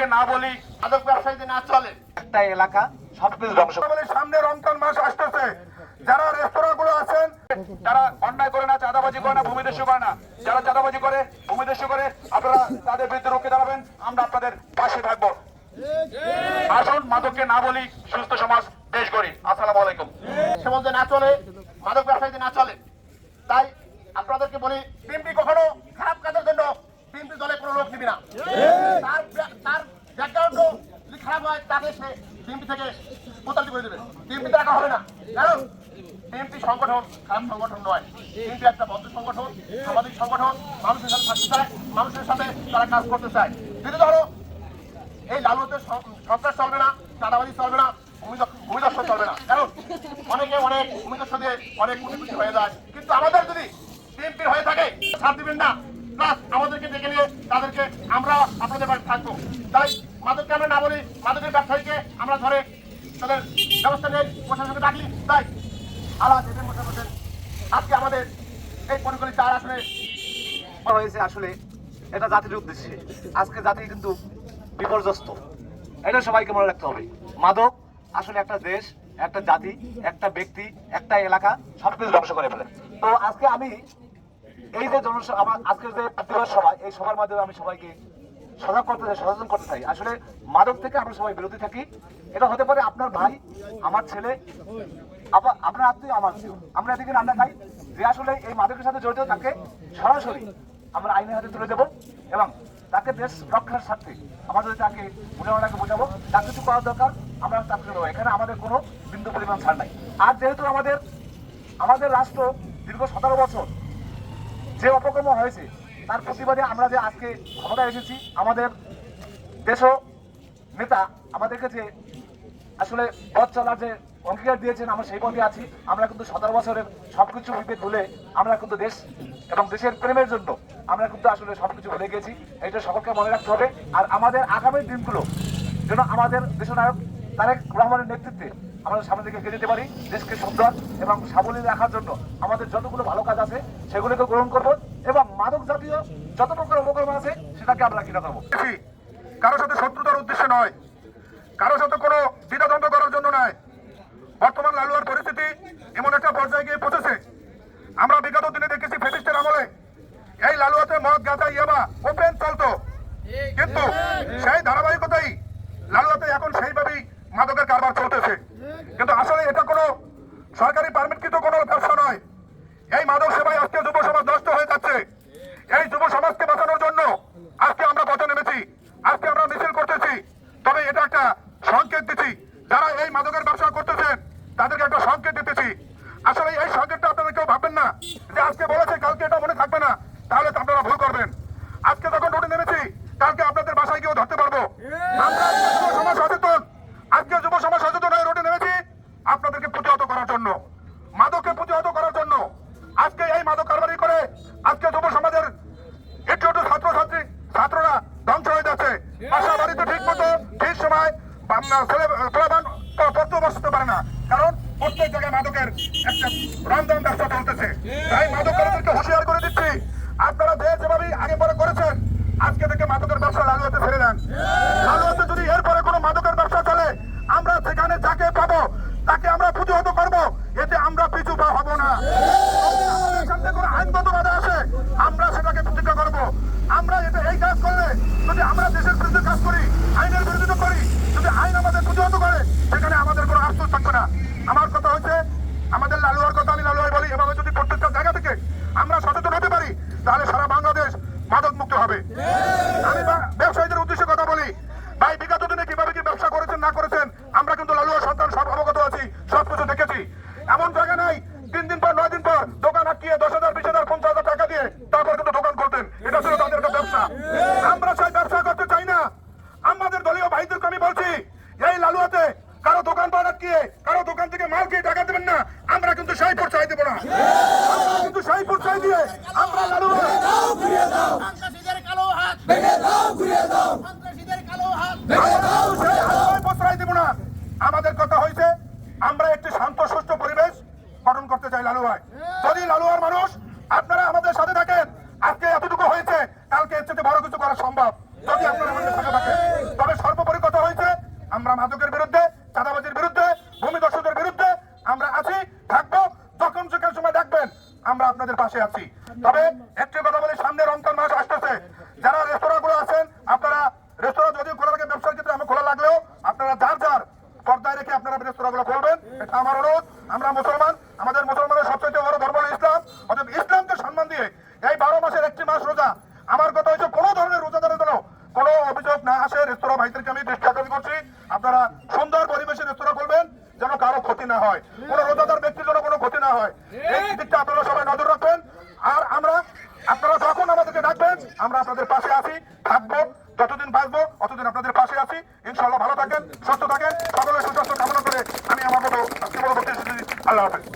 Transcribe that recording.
মাদককে না বলি মাদক ব্যবসায়ীদের না চলে। একটা এলাকা সবকিছু ধ্বংস। বলে সামনে রমজান মাস আসতেছে। যারা রেস্তোরাঁ গুলো আছেন তারা অন্যায় করে না চাঁদাবাজি করে না ভূমিদস্যু করে না। যারা চাঁদাবাজি করে ভূমিদস্যু করে আপনারা তাদের বিরুদ্ধে রুখে দাঁড়াবেন আমরা আপনাদের পাশে থাকব। আসুন মাদককে না বলি সুস্থ সমাজ দেশ করি আসসালামু আলাইকুম। সে বলতে না চলে মাদক ব্যবসায়ীদের না চলে। তাই আপনাদেরকে বলি বিএনপি কখনো খারাপ কাজের জন্য বিএনপি দলে কোনো লোক নিবি না। তার হয় তাকে সে বিএনপি থেকে প্রতারিত করে দেবে। বিএনপি রাখা হবে না। কারণ বিএনপি সংগঠন খারাপ সংগঠন নয়। বিএনপি একটা বদ্ধ সংগঠন, সামাজিক সংগঠন, মানুষের সাথে থাকতে চায়, মানুষের সাথে তারা কাজ করতে চায়। যদি ধরো, এই লালুতে সন্ত্রাস চলবে না, চাঁদাবাজি চলবে না ভূমিদস্যু চলবে না। কারণ অনেকে অনেক ভূমিদস্যু দিয়ে অনেক কোটি কোটি হয়ে যায়। কিন্তু আমাদের যদি বিএনপির হয়ে থাকে, ছাড় দিবেন না। প্লাস আমাদেরকে ডেকে নিয়ে তাদেরকে আমরা আপনাদের বাড়ি থাকব। তাই মাদককে আমরা না বলি, মাদকের ব্যবসায়ীকে আমরা ধরে তাদের ব্যবস্থা নেই, প্রশাসনকে ডাকি তাই। আল্লাহ যেদিন বসে বসেন আজকে আমাদের এই পরিকল্পিত চার আসনে হয়েছে আসলে এটা জাতির উদ্দেশ্যে। আজকে জাতি কিন্তু বিপর্যস্ত। এটা সবাইকে মনে রাখতে হবে। মাদক আসলে একটা দেশ, একটা জাতি, একটা ব্যক্তি, একটা এলাকা সবকিছু ধ্বংস করে ফেলে। তো আজকে আমি এই যে জনসভা আজকের যে সভা, এই সভার মাধ্যমে আমি সবাইকে সজাগ করতে চাই, সচেতন করতে চাই। আসলে মাদক থেকে আমরা সবাই বিরতি থাকি। এটা হতে পারে আপনার ভাই, আমার ছেলে আপনার আত্মীয়, আমার আমরা এদিকে রান্না খাই, যে আসলে এই মাদকের সাথে জড়িত তাকে সরাসরি আমরা আইনের হাতে তুলে দেবো এবং তাকে দেশ রক্ষার স্বার্থে আমাদের তাকে উদাহরণকে বোঝাবো, তার কিছু করার দরকার, আমরা তাকে দেবো। এখানে আমাদের কোনো বিন্দু পরিমাণ ছাড় নাই। আর যেহেতু আমাদের আমাদের রাষ্ট্র দীর্ঘ সতেরো বছর যে অপকর্ম হয়েছে তার প্রতিবাদে আমরা যে আজকে ক্ষমতায় এসেছি, আমাদের দেশ নেতা আমাদেরকে যে আসলে পথ চলার যে অঙ্গীকার দিয়েছেন, আমরা সেই পথে আছি। আমরা কিন্তু সতেরো বছরের সবকিছু বিপে তুলে আমরা কিন্তু দেশ এবং দেশের প্রেমের জন্য আমরা কিন্তু আসলে সবকিছু ভুলে গেছি এটা সকলকে মনে রাখতে হবে। আর আমাদের আগামী দিনগুলো যেন আমাদের দেশনায়ক তারেক রহমানের নেতৃত্বে আমরা সামনে দিকে এগিয়ে যেতে পারি। দেশকে সুন্দর এবং সাবলীল রাখার জন্য আমাদের যতগুলো ভালো কাজ আছে, সেগুলোকে গ্রহণ করব। এবং মাদক জাতীয় যত প্রকার উপকরণ আছে, সেটাকে আমরা কিনে দেবো কারও সাথে শত্রুতার উদ্দেশ্যে নয়, কারও সাথে কোনো দ্বিধাদ্বন্দ্ব করার জন্য নয়। বর্তমান লালুয়ার পরিস্থিতি এমন একটা পর্যায়ে গিয়ে পৌঁছেছে। আমরা বিগত দিনে দেখেছি ফেসিস্টের আমলে, এই লালুয়াতে মদ গাঁজা, ইয়াবা, ওপেন চলতো। কিন্তু সেই ধারাবাহিকতাই লালুয়াতে এখন সেইভাবেই মাদকের কারবার চলতেছে। কিন্তু আসলে এটা কোনো সরকারি পারমিটকৃত কোনো ব্যবসা নয়। এই মাদক সেবায় আজকে যুব সমাজ নষ্ট হয়ে যাচ্ছে এই যুব সমাজকে বাঁচানোর জন্য আজকে আমরা পথে নেমেছি আজকে আমরা মিছিল করতেছি তবে এটা একটা সংকেত দিচ্ছি যারা এই মাদকের ব্যবসা করতেছেন তাদেরকে একটা সংকেত দিতেছি আসলে এই সংকেতটা আপনারা কেউ ভাববেন না যে আজকে বলেছে কালকে এটা মনে থাকবে না তাহলে তো আপনারা ভুল করবেন আজকে যখন রোডে নেমেছি কালকে আপনাদের বাসায় গিয়েও ধরতে পারব আমরা আজকে যুব সমাজ সচেতন আজকে যুব সমাজ সচেতন হয়ে রোডে নেমেছি আপনাদেরকে প্রতিহত করার জন্য মাদককে প্রতিহত করার জন্য আজকে এই মাদক কারবারি করে আজকে যুব সমাজের একটু একটু ছাত্রছাত্রী ছাত্ররা ধ্বংস হয়ে যাচ্ছে বাসা বাড়িতে ঠিক মতো ঠিক সময় কারণ প্রত্যেক জায়গায় মাদকের একটা রমজান ব্যবসা করে দিচ্ছি, আপনারা যে যেভাবে আগে পরে করেছেন, আজকে থেকে মাদকের ব্যবসা লালুয়াতে ছেড়ে দেন। লালুয়াতে যদি এরপরে কোনো মাদকের ব্যবসা চলে, আমরা সেখানে যাকে পাবো, তাকে আমরা প্রতিহত করব, এতে আমরা পিছু পা হব না আমাদের সামনে কোনো আইনগত বাধা আসে আমরা সেটাকে প্রতিজ্ঞা করব আমরা এটা এই কাজ করলে যদি আমরা দেশের বিরুদ্ধে কাজ করি আইনের বিরুদ্ধে করি যদি আইন আমাদের প্রতিহত করে সেখানে আমাদের কোনো আফসোস থাকবে না। আমার কথা হচ্ছে, আমাদের লালুয়ার কথা আমি লালুয়ার বলি, এভাবে যদি প্রত্যেকটা জায়গা থেকে আমরা সচেতন হতে পারি তাহলে সারা বাংলাদেশ মাদক মুক্ত হবে আমি বা- ব্যবসায়ীদের উদ্দেশ্যে কথা বলি ভাই বিগত দিনে কীভাবে কি ব্যবসা করেছেন না করেছেন আমরা কিন্তু লালুয়া সন্তান সব অবগত আছি সব কিছু দেখেছি এমন জায়গা নাই তিন দিন পর নয় দিন পর দোকান আটকিয়ে দশ হাজার বিশ হাজার পঞ্চাশ হাজার টাকা দিয়ে তারপর কিন্তু দোকান করতেন এটা ছিল তাদের একটা ব্যবসা আমরা সেই ব্যবসা করতে চাই না আমাদের দলীয় ভাইদেরকে আমি বলছি এই লালুয়াতে কারও দোকান পাট আটকিয়ে কারও দোকান থেকে মাল খেয়ে টাকা দেবেন না আমরা কিন্তু সেই পর্যায়ে দেবো না। আমরা কিন্তু সেই পর্যায়ে দিয়ে আমরা কালো হাত। দেব না। আমাদের কথা হয়েছে আমরা একটি শান্ত সুষ্ঠু পরিবেশ গঠন করতে চাই লালুয়ায় যদি লালুয়ার মানুষ আপনারা আমাদের সাথে থাকেন আজকে এতটুকু হয়েছে কালকে এর চেয়ে বড় কিছু করা সম্ভব। যদি আপনারা আমাদের সাথে থাকেন তবে আমরা মাদকের বিরুদ্ধে চাঁদাবাজির বিরুদ্ধে ভূমি দর্শকদের বিরুদ্ধে আমরা আছি থাকব যখন যেখানে সময় ডাকবেন আমরা আপনাদের পাশে আছি। তবে একটি কথা বলি সামনে রমজান মাস আসতেছে। যারা রেস্তোরাঁ গুলো আছেন, আপনারা রেস্তোরাঁ যদিও খোলা রাখে ব্যবসার ক্ষেত্রে আমি খোলা লাগলেও আপনারা যার যার পর্দায় রেখে আপনারা রেস্তোরাঁ গুলো খুলবেন। এটা আমার অনুরোধ। আমরা মুসলমান, আমাদের মুসলমানের সবচেয়ে বড় ধর্ম ইসলাম। অতএব ইসলামকে সম্মান দিয়ে এই বারো মাসের একটি মাস রোজা। আমার কথা হচ্ছে, কোনো ধরনের রোজাদারের জন্য কোনো অভিযোগ না আসে। রেস্তোরাঁ ভাইদেরকে আমি দৃষ্টি আকর্ষণ করছি। আপনারা সুন্দর পরিবেশে রেস্তোরাঁ করবেন যেন কারও ক্ষতি না হয়। কোনো রোজাদার ব্যক্তির জন্য দেওয়া হয়। এই দিকটা আপনারা সবাই নজর রাখবেন। আর আমরা আপনারা যখন আমাদেরকে ডাকবেন আমরা আপনাদের পাশে আছি থাকব যতদিন বাঁচবো ততদিন আপনাদের পাশে আছি। ইনশাল্লাহ ভালো থাকেন সুস্থ থাকেন। সকলের সুস্বাস্থ্য কামনা করে আমি আমার মতো আজকে বড় করতে আল্লাহ হাফেজ।